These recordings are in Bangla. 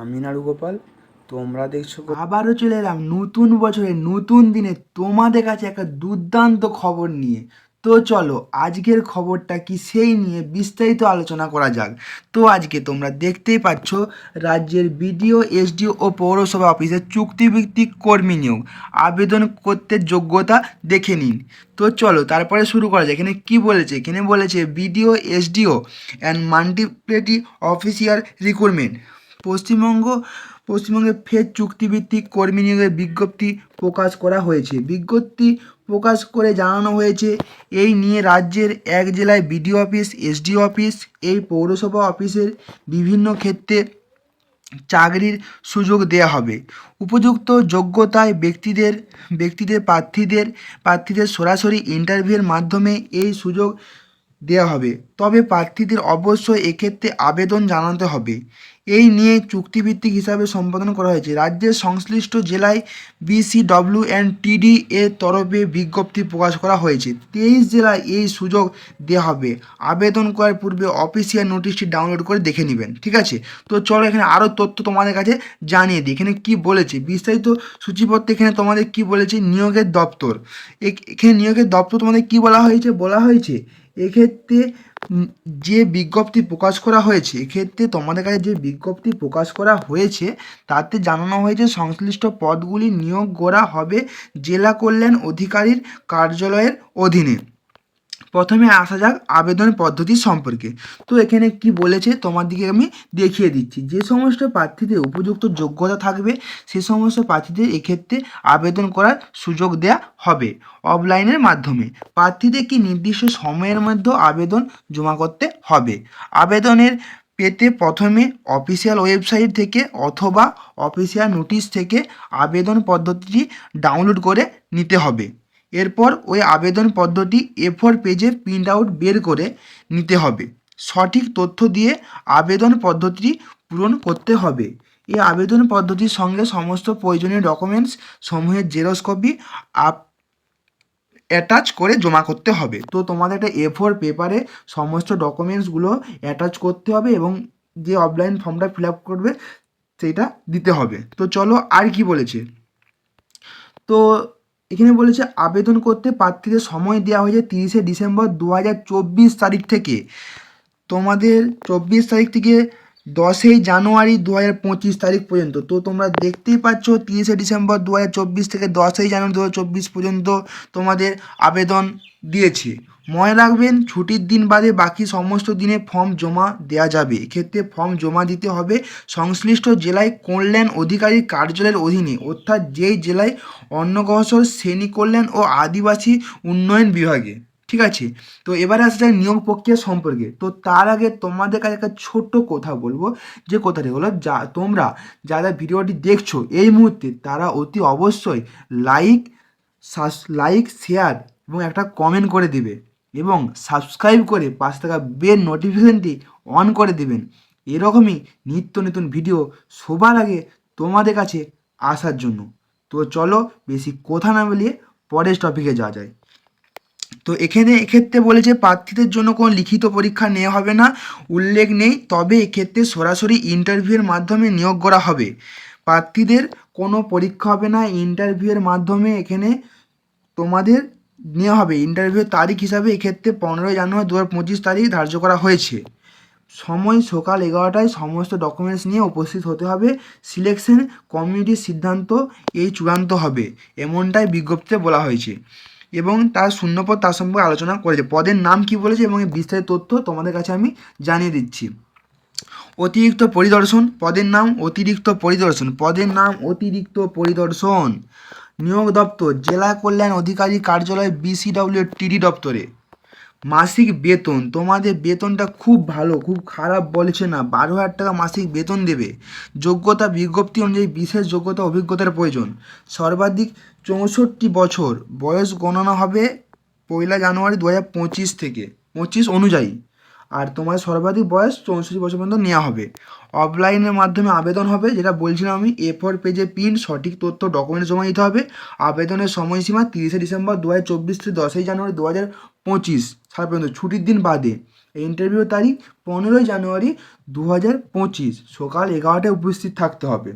আমি নাড়ু গোপাল তোমরা দেখছ আবারও চলে এলাম নতুন বছরে নতুন দিনে তোমাদের কাছে একটা দুর্দান্ত খবর নিয়ে। তো চলো, আজকের খবরটা কি সেই নিয়ে বিস্তারিত আলোচনা করা যাক। তো আজকে তোমরা দেখতেই পাচ্ছ, রাজ্যের বিডিও, এসডিও ও পৌরসভা অফিসে চুক্তিভিত্তিক কর্মী নিয়োগ। আবেদন করতে যোগ্যতা দেখে নিন। তো চলো, তারপরে শুরু করা যায়। এখানে কি বলেছে? এখানে বলেছে বিডিও, এসডিও অ্যান্ড মাল্টিপ্লেটি অফিসিয়াল রিক্রুটমেন্ট পশ্চিমবঙ্গ, পশ্চিমবঙ্গে ফের চুক্তিভিত্তিক কর্মী নিয়োগের বিজ্ঞপ্তি প্রকাশ করা হয়েছে। বিজ্ঞপ্তি প্রকাশ করে জানানো হয়েছে, এই নিয়ে রাজ্যের এক জেলায় বিডিও অফিস, এসডিও অফিস, এই পৌরসভা অফিসের বিভিন্ন ক্ষেত্রে চাকরির সুযোগ দেওয়া হবে। উপযুক্ত যোগ্যতায় ব্যক্তিদের ব্যক্তিদের প্রার্থীদের প্রার্থীদের সরাসরি ইন্টারভিউয়ের মাধ্যমে এই সুযোগ দেওয়া হবে। তবে প্রার্থীদের অবশ্যই এক্ষেত্রে আবেদন জানাতে হবে। এই নিয়ে চুক্তিভিত্তিক হিসাবে সম্পাদন করা হয়েছে। রাজ্যের সংশ্লিষ্ট জেলায় বিসিডব্লিউ অ্যান্ড টিডি এর তরফে বিজ্ঞপ্তি প্রকাশ করা হয়েছে। তেইশ জেলায় এই সুযোগ দেওয়া হবে। আবেদন করার পূর্বে অফিসিয়াল নোটিশটি ডাউনলোড করে দেখে নেবেন, ঠিক আছে? তো চলো এখানে আরও তথ্য তোমাদের কাছে জানিয়ে দিই। এখানে কী বলেছে? বিস্তারিত সূচিপত্রে এখানে তোমাদের কি বলেছে? নিয়োগের দপ্তর। এখ- এখানে নিয়োগের দপ্তর তোমাদের কি বলা হয়েছে? বলা হয়েছে এক্ষেত্রে যে বিজ্ঞপ্তি প্রকাশ করা হয়েছে, এক্ষেত্রে তোমাদের কাছে যে বিজ্ঞপ্তি প্রকাশ করা হয়েছে, তাতে জানানো হয়েছে সংশ্লিষ্ট পদগুলি নিয়োগ করা হবে জেলা কল্যাণ অধিকারীর কার্যালয়ের অধীনে। প্রথমে আসা যাক আবেদন পদ্ধতি সম্পর্কে। তো এখানে কি বলেছে তোমার দিকে আমি দেখিয়ে দিচ্ছি। যে সমস্ত প্রার্থীদের উপযুক্ত যোগ্যতা থাকবে, সে সমস্ত প্রার্থীদের এক্ষেত্রে আবেদন করার সুযোগ দেওয়া হবে অফলাইনের মাধ্যমে। প্রার্থীদের কি নির্দিষ্ট সময়ের মধ্যে আবেদন জমা করতে হবে? আবেদনের পেতে প্রথমে অফিসিয়াল ওয়েবসাইট থেকে অথবা অফিসিয়াল নোটিশ থেকে আবেদন পদ্ধতিটি ডাউনলোড করে নিতে হবে। এরপর ওই আবেদন পদ্ধতি এ ফোর পেজে প্রিন্ট আউট বের করে নিতে হবে। সঠিক তথ্য দিয়ে আবেদন পদ্ধতিটি পূরণ করতে হবে। এই আবেদন পদ্ধতির সঙ্গে সমস্ত প্রয়োজনীয় ডকুমেন্টস সমূহের জেরক্স কপি আপ অ্যাটাচ করে জমা করতে হবে। তো তোমাদের একটা এ ফোর পেপারে সমস্ত ডকুমেন্টসগুলো অ্যাটাচ করতে হবে এবং যে অফলাইন ফর্মটা ফিল আপ করবে সেইটা দিতে হবে। তো চলো আর কি বলেছে? তো এখানে বলেছে আবেদন করতে প্রার্থীদের সময় দেওয়া হয়েছে তিরিশে ডিসেম্বর দু হাজার চব্বিশ তারিখ থেকে। তোমাদের চব্বিশ তারিখ থেকে দশই জানুয়ারি দু হাজার পঁচিশ তারিখ পর্যন্ত। তো তোমরা দেখতেই পাচ্ছ তিরিশে ডিসেম্বর দু হাজার চব্বিশ থেকে দশই জানুয়ারি দু হাজার চব্বিশ পর্যন্ত তোমাদের আবেদন দিয়েছে। মনে রাখবেন, ছুটির দিন বাদে বাকি সমস্ত দিনে ফর্ম জমা দেওয়া যাবে। এক্ষেত্রে ফর্ম জমা দিতে হবে সংশ্লিষ্ট জেলায় কল্যাণ অধিকারী কার্যালয়ের অধীনে, অর্থাৎ যেই জেলায় অন্নগ্রসর শ্রেণি কল্যাণ ও আদিবাসী উন্নয়ন বিভাগে। ঠিক আছে? তো এবারে আসা যায় নিয়োগ প্রক্রিয়া সম্পর্কে। তো তার আগে তোমাদের কাছে একটা ছোট্ট কথা বলব। যে কথাটি হলো, যা তোমরা যারা ভিডিওটি দেখছ এই মুহূর্তে, তারা অতি অবশ্যই লাইক লাইক শেয়ার এবং একটা কমেন্ট করে দিবে এবং সাবস্ক্রাইব করে পাঁচ টাকা বেল নোটিফিকেশনটি অন করে দেবেন। এরকমই নিত্য নতুন ভিডিও সবার আগে তোমাদের কাছে আসার জন্য। তো চলো, বেশি কথা না বলিয়ে পরের টপিকে যাওয়া যায় তো এখানে এক্ষেত্রে বলেছে প্রার্থীদের জন্য কোনো লিখিত পরীক্ষা নেওয়া হবে না, উল্লেখ নেই, তবে এক্ষেত্রে সরাসরি ইন্টারভিউয়ের মাধ্যমে নিয়োগ করা হবে। প্রার্থীদের কোনো পরীক্ষা হবে না ইন্টারভিউয়ের মাধ্যমে এখানে তোমাদের নেওয়া হবে। ইন্টারভিউয়ের তারিখ হিসাবে এক্ষেত্রে পনেরোই জানুয়ারি দু হাজার পঁচিশ তারিখ ধার্য করা হয়েছে। সময় সকাল এগারোটায় সমস্ত ডকুমেন্টস নিয়ে উপস্থিত হতে হবে। সিলেকশন কমিটির সিদ্ধান্ত এই চূড়ান্ত হবে, এমনটাই বিজ্ঞপ্তিতে বলা হয়েছে। এবং তার শূন্যপদ তার সম্পর্কে আলোচনা করেছে। পদের নাম কি বলেছে এবং এই বিস্তারিত তথ্য তোমাদের কাছে আমি জানিয়ে দিচ্ছি। অতিরিক্ত পরিদর্শন, পদের নাম অতিরিক্ত পরিদর্শন, পদের নাম অতিরিক্ত পরিদর্শন। নিয়োগ দপ্তর, জেলা কল্যাণ অধিকারী কার্যালয় বিসিডব্লিউ টিডি দপ্তরে। মাসিক বেতন, তোমাদের বেতনটা খুব ভালো, খুব খারাপ বলছে না? বারো হাজার টাকা মাসিক বেতন দেবে। যোগ্যতা বিজ্ঞপ্তি অনুযায়ী বিশেষ যোগ্যতা অভিজ্ঞতার প্রয়োজন। সর্বাধিক চৌষট্টি বছর বয়স গণনা হবে পয়লা জানুয়ারি দু হাজার পঁচিশ থেকে। পঁচিশ অনুযায়ী। আর তোমার সর্বাধিক বয়স চৌষট্টি বছর পর্যন্ত নেওয়া হবে। অফলাইনের মাধ্যমে আবেদন হবে, যেটা বলছিলাম আমি এ ফোর পেজে প্রিন্ট সঠিক তথ্য ডকুমেন্ট জমা দিতে হবে। আবেদনের সময়সীমা তিরিশে ডিসেম্বর দু হাজার চব্বিশ থেকে দশই জানুয়ারি দু হাজার পঁচিশ সাল পর্যন্ত, ছুটির দিন বাদে। ইন্টারভিউ তারিখ পনেরোই জানুয়ারি দু হাজার পঁচিশ, সকাল এগারোটায় উপস্থিত থাকতে হবে।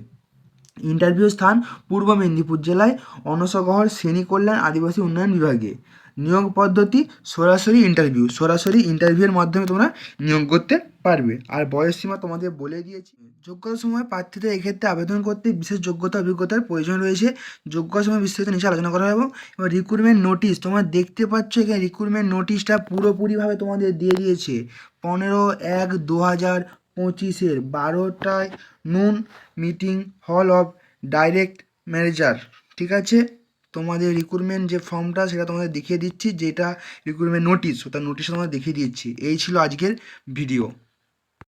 ইন্টারভিউ স্থান পূর্ব মেদিনীপুর জেলায় অনসগহর শ্রেণি কল্যাণ আদিবাসী উন্নয়ন বিভাগে। নিয়োগ পদ্ধতি সরাসরি ইন্টারভিউ সরাসরি ইন্টারভিউয়ের মাধ্যমে তোমরা নিয়োগ করতে পারবে। আর বয়স সীমা তোমাদের বলে দিয়েছি। যোগ্যতার সময় প্রার্থীদের এক্ষেত্রে আবেদন করতে বিশেষ যোগ্যতা, অভিজ্ঞতার প্রয়োজন রয়েছে। যোগ্যতার সময় বিস্তারিত নিচে আলোচনা করা হবে। এবার রিক্রুটমেন্ট নোটিশ তোমরা দেখতে পাচ্ছ এখানে রিক্রুটমেন্ট নোটিশটা পুরোপুরিভাবে তোমাদের দিয়ে দিয়েছে। পনেরো এক দু হাজার পঁচিশের বারোটায় নুন meeting hall of direct manager ঠিক আছে? তোমাদের রিক্রুটমেন্ট যে ফর্মটা সেটা তোমাদের দেখিয়ে দিচ্ছি, যেটা রিক্রুটমেন্ট নোটিশ ওটা নোটিশ তোমাদের দেখিয়ে দিচ্ছি এই ছিল আজকের ভিডিও